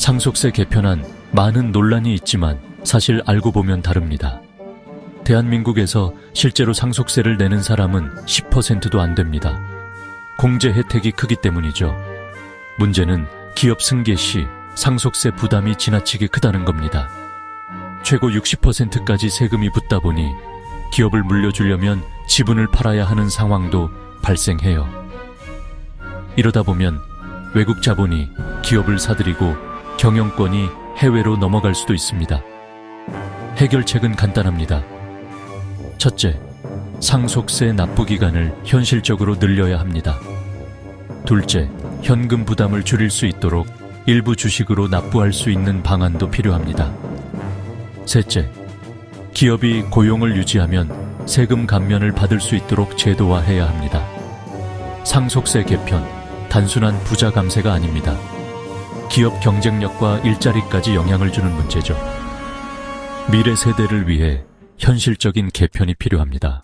상속세 개편안 많은 논란이 있지만 사실 알고 보면 다릅니다. 대한민국에서 실제로 상속세를 내는 사람은 10%도 안 됩니다. 공제 혜택이 크기 때문이죠. 문제는 기업 승계 시 상속세 부담이 지나치게 크다는 겁니다. 최고 60%까지 세금이 붙다 보니 기업을 물려주려면 지분을 팔아야 하는 상황도 발생해요. 이러다 보면 외국 자본이 기업을 사들이고 경영권이 해외로 넘어갈 수도 있습니다. 해결책은 간단합니다. 첫째, 상속세 납부 기간을 현실적으로 늘려야 합니다. 둘째, 현금 부담을 줄일 수 있도록 일부 주식으로 납부할 수 있는 방안도 필요합니다. 셋째, 기업이 고용을 유지하면 세금 감면을 받을 수 있도록 제도화해야 합니다. 상속세 개편, 단순한 부자 감세가 아닙니다. 기업 경쟁력과 일자리까지 영향을 주는 문제죠. 미래 세대를 위해 현실적인 개편이 필요합니다.